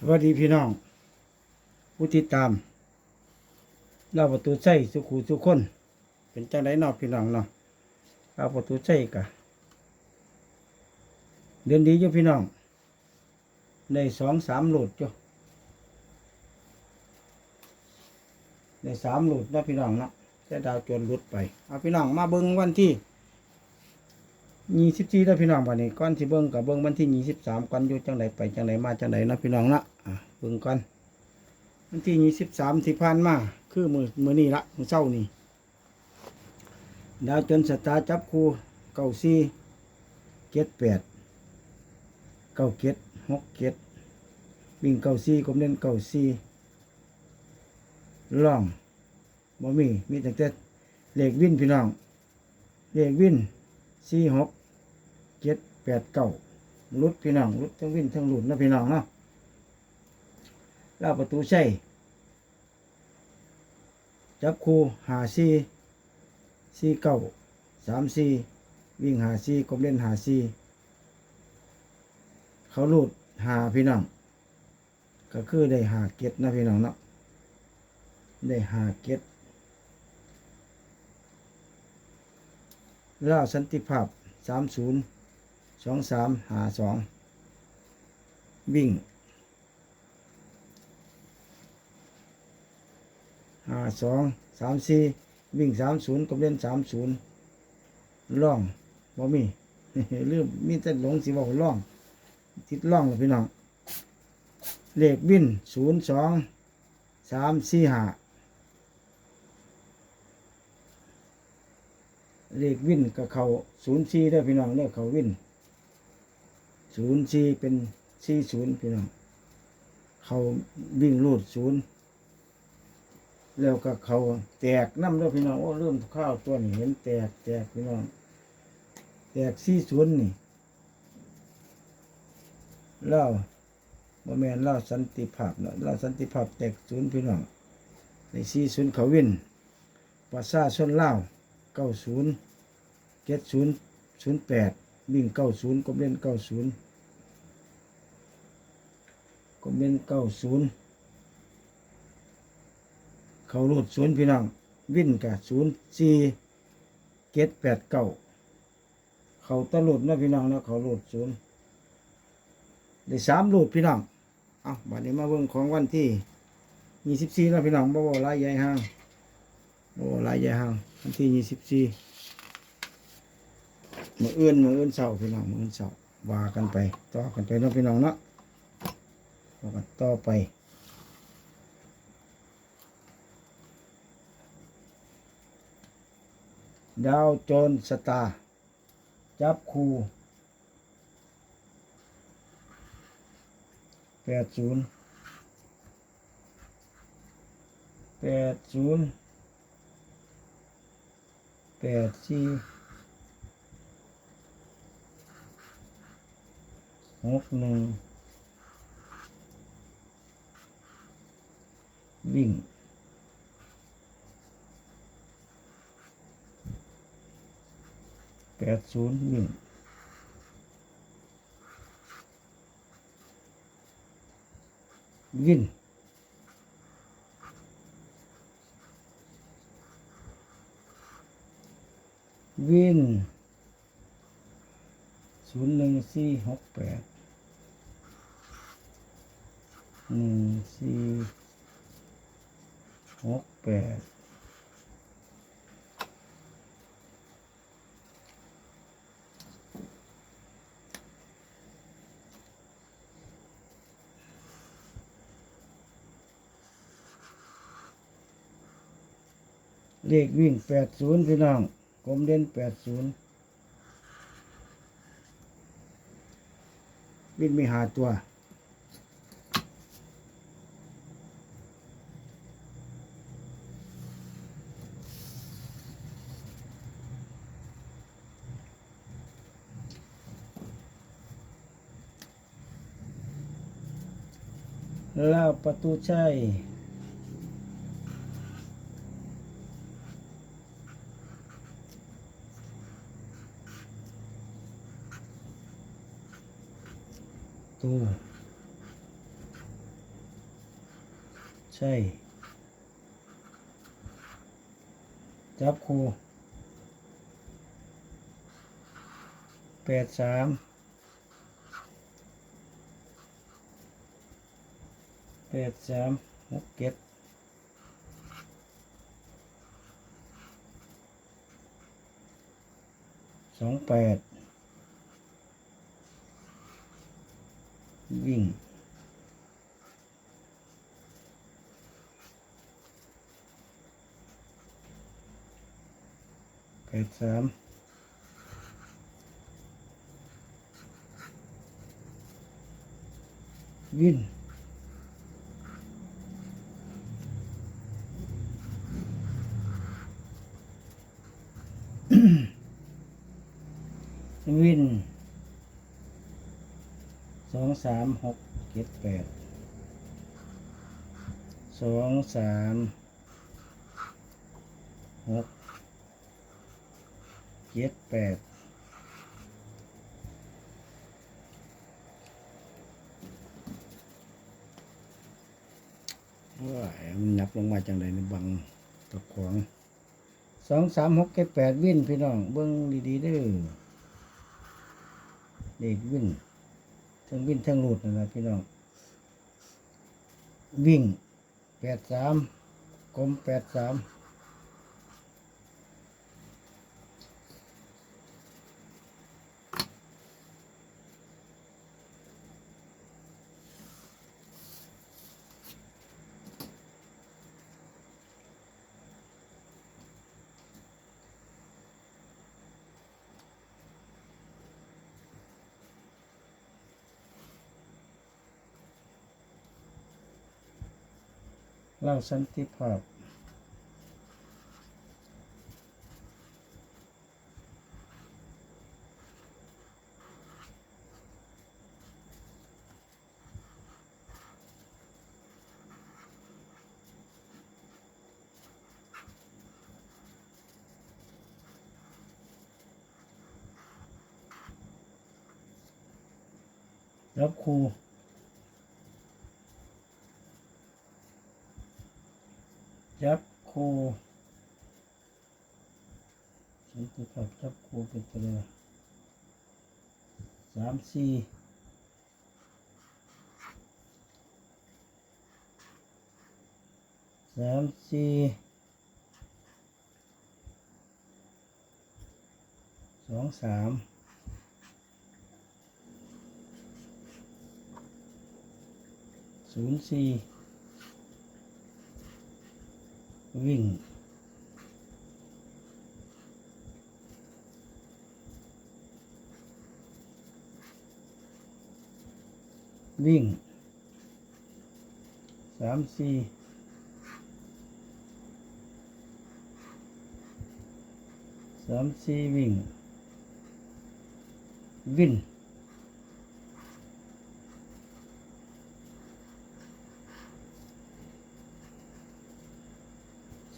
สวัสดีพี่น้องผู้ติดตามเราประตูใจสุขูสุขคน เป็นจังไดเนอกพี่น้องเนาะเราประตูใจกะเดือนดีอยู่พี่น้องในสองสามหลุดจ้ะในสามหลุดนะพี่น้องเนาะแต่ดาวจวนหลุดไปเอาพี่น้องมาเบิ้งวันที่ ยี่สิบสี่แล้วพี่น้องวันนี้ก่อนที่เบิ้งกับเบิ้งวันที่ยี่สิบสามก่อนอยู่จังไดไปจังไดมาจังไดเนะพี่น้องนะอะเบิ้งก่อนวันที่ยี่สิบสามที่ผ่านมาคือมือมือนี้ละมือเศร้านี่ดาวจนสตาร์จับคู่เก้าสี่เจ็ดแปดเก้าเจ็ดหกเจ็ดวิ่งเก้าสี่กลมเล่นเก้าสี่ล่องบ่มีมีแต่แต่เลขวินพี่น้องเลขวินสี่หก เจ็ดแปดเก้าลุดพี่น้องลุดทั้งวิ่นทั้งหลุดนะพี่น้องเนาะล้วประตูใช่จับคู่หาสี่สี่เก้าสามสี่วิ่งหาสี่กลมเล่นหาสี่เขาหลุดหาพี่น้องก็คือได้หาเก็ดนะพี่น้องเนาะได้หาเก็ดล่าสันติภาพสามศูนย์ องสามหาสองวิ่งหาสองสามสี่วิ่งสามศูนย์กับเล่นสามศูนย์ล่องบ่มีลืมมีแต่หลงสิบอกล่องทิศล่องเลยพี่น้องเลขบินศูนย์สองสามสี่ห้าเลขวิ่นกับเขาศูนย์สี่ได้พี่น้องเนี่ยเขาวิ่น ศูนย์สี่เป็นสี่ศูนย์พี่น้องเขาวิ่งรูดศูนย์แล้วก็เขาแตกน้ำด้วพี่น้องโอ้เริ่มข้าวตัวนี้เห็นแตกแตกพี่น้องแตกสี่ศูนย์นี่เล่าบ่แมนเล่าสันติภาพเนาะเล่าสันติภาพแตกศูนย์พี่น้องในสี่ศูนย์เขาวินประชาชนเล่าเก้าศูนย์เจ็ดศูนย์ศูนย์แปดวิ่งเก้าศูนย์กบเล่นเก้าศูนย์ กบเล่นเก้าศูนย์เขารูดศูนย์พี่น้อง วิ่นกับศูนย์สี่เจ็ดแปดเก้าเขาตะลุดนะพี่น้องนะเขารูดศูนย์ได้สามรูดพี่น้องเอาบัดนี้มาเบิ่งของวันที่ยี่สิบสี่แล้วพี่น้องบ่บ่ลายใหญ่ห้างบ่บ่ลายใหญ่ห้างวันที่ยี่สิบสี่มืออื่นมืออื่นเสาพี่น้องมืออื่นเสาว่ากันไปต่อกันไปเนาะพี่น้องเนาะ กันต่อไปดาวโจนสตา จับคู่แปดศูนย์แปดศูนย์แปดสี่หกหนึ่ง วิ่ง แปดศูนย์วิ่งวินวินศูนย์หนึ่งสี่หกแปดหนึ่งสี่ หกแปดเลขวิ่งแปดศูนย์พี่น้องกลมเด่นแปดศูนย์วิ่งไม่หาตัว ล้วประตูชัยตูใช่จับครูแปดสาม แปดสามหกเจ็ดสองแปดวิ่งแปดสามวิน วิน สองสามหกเจ็ดแปดสองสามหกเจ็ดแปดว้ายมันนับลงมาจังไดในบังตะขวางสองสามหกเจ็ดแปดวินพี่น้อง เบิ้งดีๆเด้อเด็กวิ่น ทั้งวินทั้งรูดนะพี่น้อง วิ่งแปดสามกลมแปดสาม เล่าสันติภาพรับครู จับครูสันติภาพจับคูเป็นตัวเลขสามสี่สามสี่สองสามศูนย์สี่ วิ่ง วิ่งสามสี่สามสี่วิ่ง วิ่ง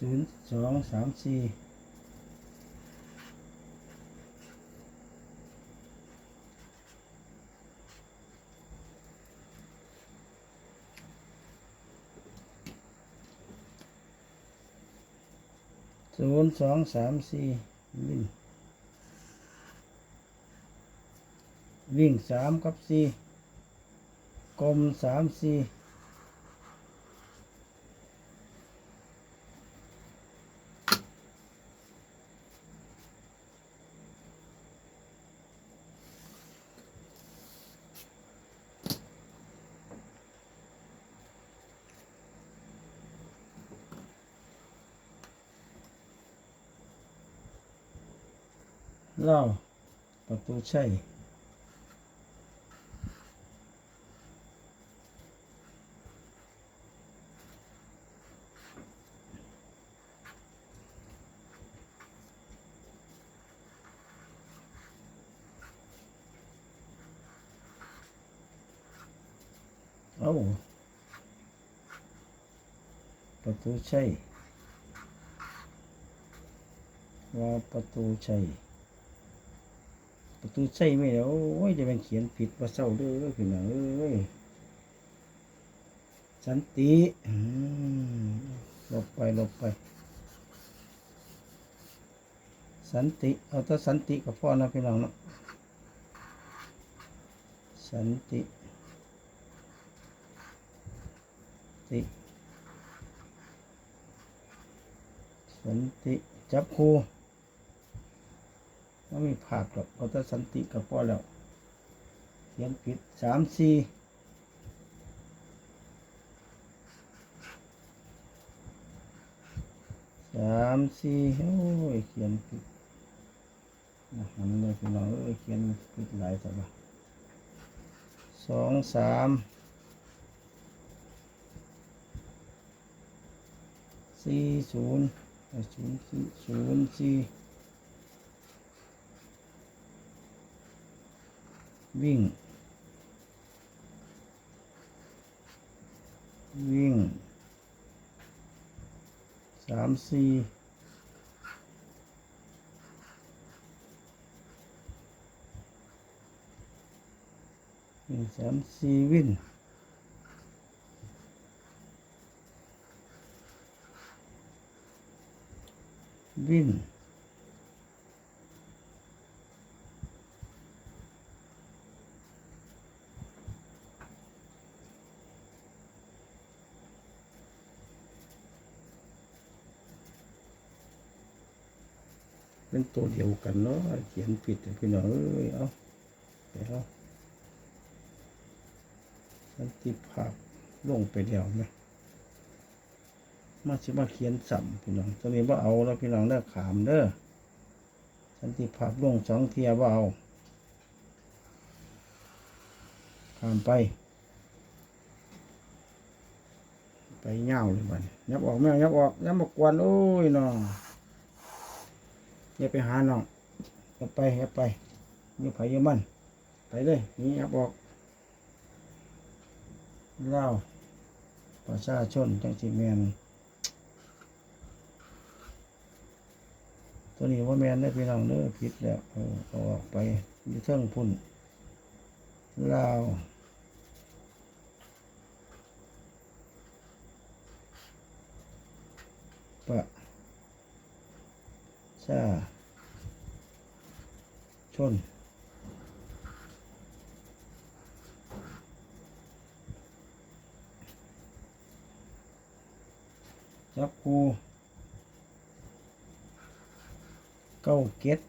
ศูนย์สองสามสี่ศูนย์สองสามสี่วิ่งวิ่งสามกับสี่กลมสามสี่ เล่าประตูใช่เอาประตูใช่ว่าประตูใช่ป ระตูใช่ไหมเดี๋ยวโอ้ยจะเป็นเขียนผิดว่าเศร้าเด้อพี่น้องเอ้ยสันติอืมลบไปลบไป สันติเอาแต่สันติกับพ่อนะพี่น้องเนาะสันติติสันติจับครู ไม่มีผาดหรอกเอาแต่สันติกับพ่อแล้วเขียนผิดสามสี่สามสี่โอ้ยเขียนผิดนะหันเลยพี่น้องเอ้ยเขียนผิดหลายสักสองสามสี่ศูนย์ศูนย์สี่ศูนย์สี่ วิ่ง วิ่งสามสี่วิ่งสามสี่วิ่งวิ่ง เป็นตัวเดียวกันเนาะเขียนผิดพี่น้องเอ้ยเอาไปเอาสันติภาพลงไปแล้วนะมาสิมาเขียนสัมพี่น้องตัวนี้ว่าเอาแล้วพี่น้องเด้อขามเด้อสันติภาพลงสองเทียว่าเอาขามไป ไปเงาวเลยบันยับออกแม่ยับออกยับมากวนโอ้ยน้อง อย่าไปหาน้องอย่าไปอย่าไปอย่าไปอย่ามันไปเลยนี่ยับออกเล่าประชาชนจังสิแมนตัวนี้ว่าแมนได้พี่น้องเด้อผิดแล้วเอออาออกไปอยู่เทิงพุ่นเล่าวประ ชาชนจับคูเก้าเก็ด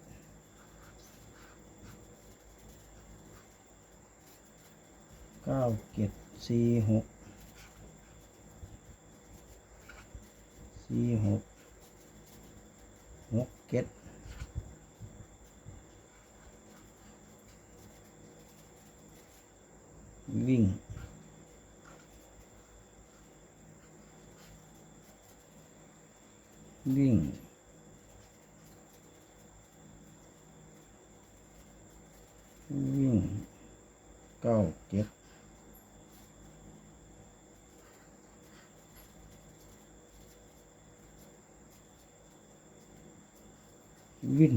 เก้าเก็ดสี่ หกเก็ดวิ่งวิ่งเก้าเจ็ด วิ่ง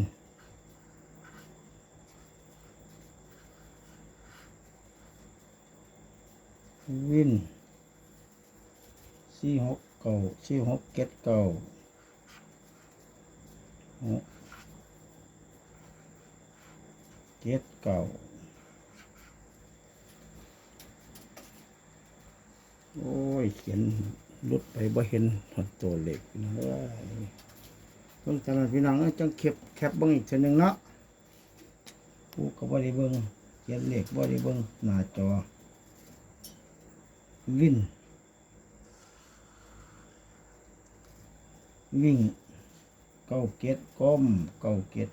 วิ่งสี่หกเก้าสี่หกเจ็ดเก้าหกเจ็ดเก้าโอ้ย เขียนลุดไปบ่เห็นหดตัวเล็กนะเว้ย เพิ่งทำพี่น้องเอ้ยจังเก็บแคปเบิ้งอีกทีหนึ่งเนาะผู้ก็บ่ได้เบิ้งเขียนเลขบ่ได้เบิ้งหน้าจอ วิ่งวิ่งเก้าเก็ดก้มเก้าเก็ด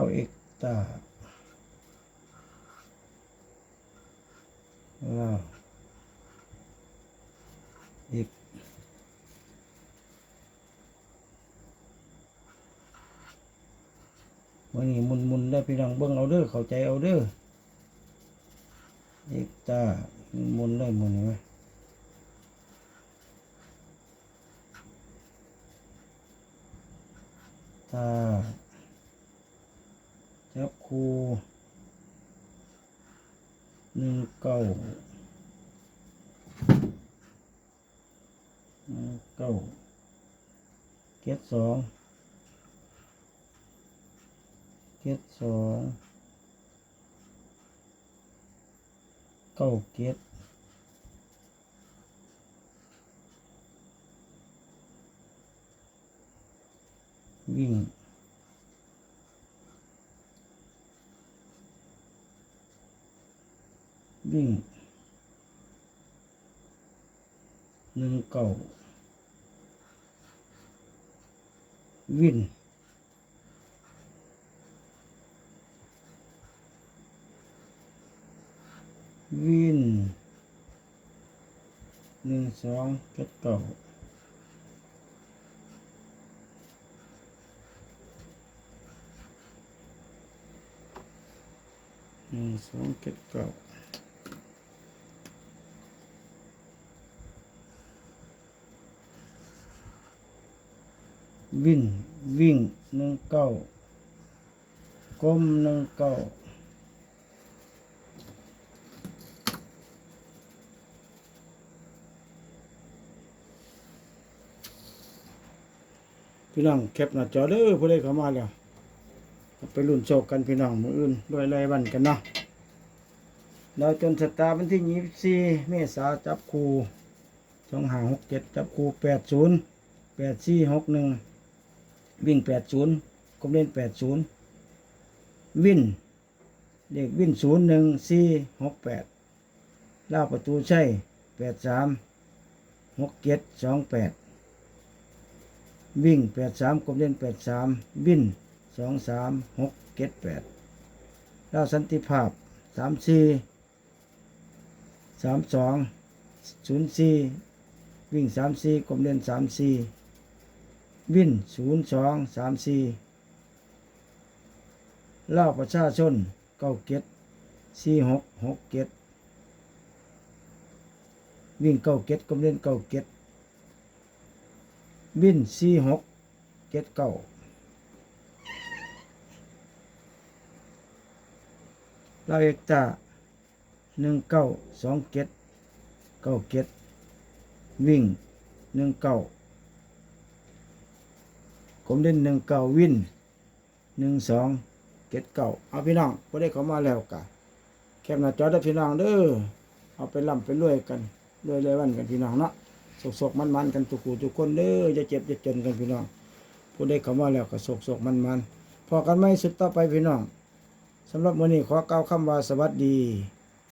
เราเอกตาเราอีกวันนี้มุนมุนๆได้พี่น้องเบิ่งเอาเด้อเข้าใจเอาเด้อเอกตามุนได้มุนเห็นไหมตา จับคูหนึ่งเก้าหนึ่งเก้าเจ็ดสองเจ็ดสองเก้าเจ็ดวิ่ง วิ่งหนึ่งเก้าวิ่งวิ่งหนึ่งสองเจ็ดเก้าหนึ่งสองเจ็ดเก้า วิ่งวิ่งหนึ่งเก้าก้มหนึ่งเก้าพี่น้องแคปหน้าจอเด้อผู้ใดเข้ามาแล้วไปรุ่นโชคกันพี่น้องมืออื่นด้วยไรวันกันเนาะเราจนสตาร์วันที่ยี่สี่เมษาจับคูสองห้าหกเจ็ดจับคูแปดศูนย์แปดสี่หกหนึ่ง วิ่งแปดศูนย์กมเล่นแปดศูนย์วิ่นเด็กวิ่นศูนย์หนึ่งสี่หกแปดล่าประตูใช่แปดสามหกเจ็ดสองแปดวิ่งแปดสามกมเล่นแปดสามวิ่นสองสามหกเจ็ดแปดล่าสันติภาพสามสี่สามสองศูนย์สี่วิ่งสามสี่กมเล่นสามสี่ วินศูนย์สองสามสี่เล่าประชาชนเก้าเก็ดสี่หกหกเก็ดวิ่งเก้าเก็ดกำเล่นเก้าเก็ดวิ่นสี่หกเก็ดเก้าเล่าเอกตาหนึ่งเก้าสองเก็ดเก้าเก็ดวิ่งหนึ่งเก้า ผมเล่นหนึ่งเก่าวินหนึ่งสองเก็ดเก่าเอาพี่น้องพอได้เขามาแล้วกะแคปหน้าจอได้พี่น้องเด้อเอาไปล่ำไปรวยกันรวยเลยวันกันพี่น้องเนาะสกสกมันมันกันทุกคู่ทุกคนเด้อจะเจ็บจะจนกันพี่น้องผู้ได้เขามาแล้วก็สกสกมันมันพอกันไหมสุดต่อไปพี่น้องสำหรับมื้อนี้ขอกล่าคำว่าสวัสดี